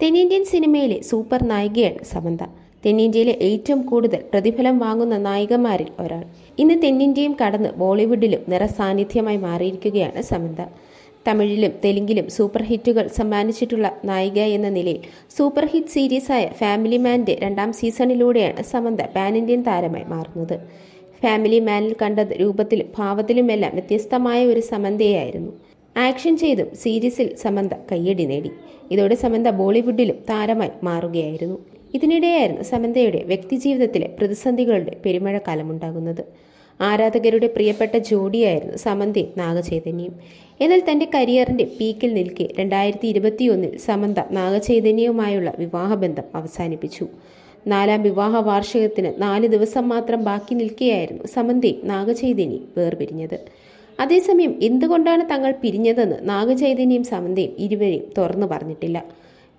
തെന്നിന്ത്യൻ സിനിമയിലെ സൂപ്പർ നായികയാണ് സമന്ത തെന്നിന്ത്യയിലെ ഏറ്റവും കൂടുതൽ പ്രതിഫലം വാങ്ങുന്ന നായികമാരിൽ ഒരാൾ. ഇന്ന് തെന്നിന്ത്യയും കടന്ന് ബോളിവുഡിലും നിറസാന്നിധ്യമായി മാറിയിരിക്കുകയാണ് സമന്ത തമിഴിലും തെലുങ്കിലും സൂപ്പർ ഹിറ്റുകൾ സമ്മാനിച്ചിട്ടുള്ള നായിക എന്ന നിലയിൽ സൂപ്പർ ഹിറ്റ് സീരീസായ ഫാമിലി മാന്റെ രണ്ടാം സീസണിലൂടെയാണ് സമന്ത പാൻ ഇന്ത്യൻ താരമായി മാറുന്നത്. ഫാമിലി മാനിൽ കണ്ട രൂപത്തിലും ഭാവത്തിലുമെല്ലാം വ്യത്യസ്തമായ ഒരു സമന്തയായിരുന്നു ആക്ഷൻ ചെയ്തും സീരീസിൽ സമന്ത കയ്യടി നേടി. ഇതോടെ സമന്ത ബോളിവുഡിലും താരമായി മാറുകയായിരുന്നു. ഇതിനിടെയായിരുന്നു സമന്തയുടെ വ്യക്തിജീവിതത്തിലെ പ്രതിസന്ധികളുടെ പെരുമഴക്കാലമുണ്ടാകുന്നത്. ആരാധകരുടെ പ്രിയപ്പെട്ട ജോഡിയായിരുന്നു സമന്തയും നാഗചൈതന്യയും എന്നാൽ തന്റെ കരിയറിന്റെ പീക്കിൽ നിൽക്കെ രണ്ടായിരത്തി ഇരുപത്തിയൊന്നിൽ സമന്ത നാഗചൈതന്യവുമായുള്ള വിവാഹബന്ധം അവസാനിപ്പിച്ചു. നാലാം വിവാഹ വാർഷികത്തിന് നാല് ദിവസം മാത്രം ബാക്കി നിൽക്കെയായിരുന്നു സമന്തയും നാഗചൈതന്യയും വേർപിരിഞ്ഞത്. അതേസമയം എന്തുകൊണ്ടാണ് തങ്ങൾ പിരിഞ്ഞതെന്ന് നാഗചൈതന്യയും സമന്തയും ഇരുവരെയും തുറന്നു പറഞ്ഞിട്ടില്ല.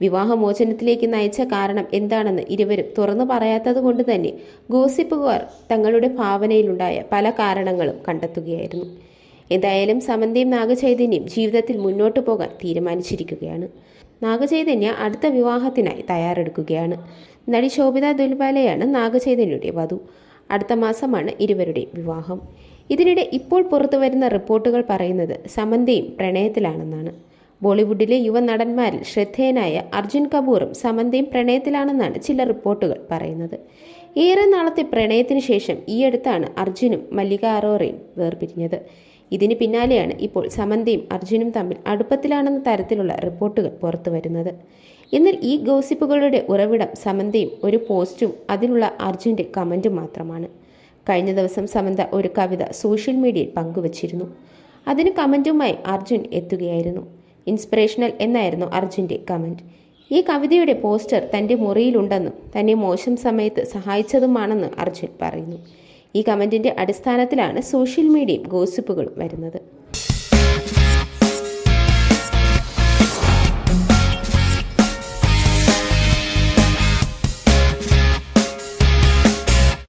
വിവാഹമോചനത്തിലേക്ക് നയിച്ച കാരണം എന്താണെന്ന് ഇരുവരും തുറന്നു പറയാത്തത് കൊണ്ട് തന്നെ ഗോസിപ്പുകാർ തങ്ങളുടെ ഭാവനയിലുണ്ടായ പല കാരണങ്ങളും കണ്ടെത്തുകയായിരുന്നു. എന്തായാലും സമന്തയും നാഗചൈതന്യം ജീവിതത്തിൽ മുന്നോട്ടു പോകാൻ തീരുമാനിച്ചിരിക്കുകയാണ്. നാഗചൈതന്യ അടുത്ത വിവാഹത്തിനായി തയ്യാറെടുക്കുകയാണ്. നടി ശോഭിത ദുൽബാലയാണ് നാഗചൈതന്യയുടെ വധു. അടുത്ത മാസമാണ് ഇരുവരുടെ വിവാഹം. ഇതിനിടെ ഇപ്പോൾ പുറത്തു വരുന്ന റിപ്പോർട്ടുകൾ പറയുന്നത് സമന്തയും പ്രണയത്തിലാണെന്നാണ്. ബോളിവുഡിലെ യുവ നടന്മാരിൽ ശ്രദ്ധേയനായ അർജുൻ കപൂറും സമന്തയും പ്രണയത്തിലാണെന്നാണ് ചില റിപ്പോർട്ടുകൾ പറയുന്നത്. ഏറെ നാളത്തെ പ്രണയത്തിന് ശേഷം ഈയടുത്താണ് അർജുനും മല്ലിക അറോറയും വേർപിരിഞ്ഞത്. ഇതിന് പിന്നാലെയാണ് ഇപ്പോൾ സമന്തയും അർജുനും തമ്മിൽ അടുപ്പത്തിലാണെന്ന തരത്തിലുള്ള റിപ്പോർട്ടുകൾ പുറത്തു വരുന്നത്. എന്നാൽ ഈ ഗോസിപ്പുകളുടെ ഉറവിടം സമന്തയും ഒരു പോസ്റ്റും അതിലുള്ള അർജുന്റെ കമന്റും മാത്രമാണ്. കഴിഞ്ഞ ദിവസം സമന്ത ഒരു കവിത സോഷ്യൽ മീഡിയയിൽ പങ്കുവച്ചിരുന്നു. അതിന് കമന്റുമായി അർജുൻ എത്തുകയായിരുന്നു. ഇൻസ്പിറേഷണൽ എന്നായിരുന്നു അർജുന്റെ കമന്റ് ഈ കവിതയുടെ പോസ്റ്റർ തന്റെ മുറിയിലുണ്ടെന്നും തന്നെ മോശം സമയത്ത് സഹായിച്ചതുമാണെന്ന് അർജുൻ പറയുന്നു. ഈ കമന്റിന്റെ അടിസ്ഥാനത്തിലാണ് സോഷ്യൽ മീഡിയയും ഗോസിപ്പുകളും വരുന്നത്.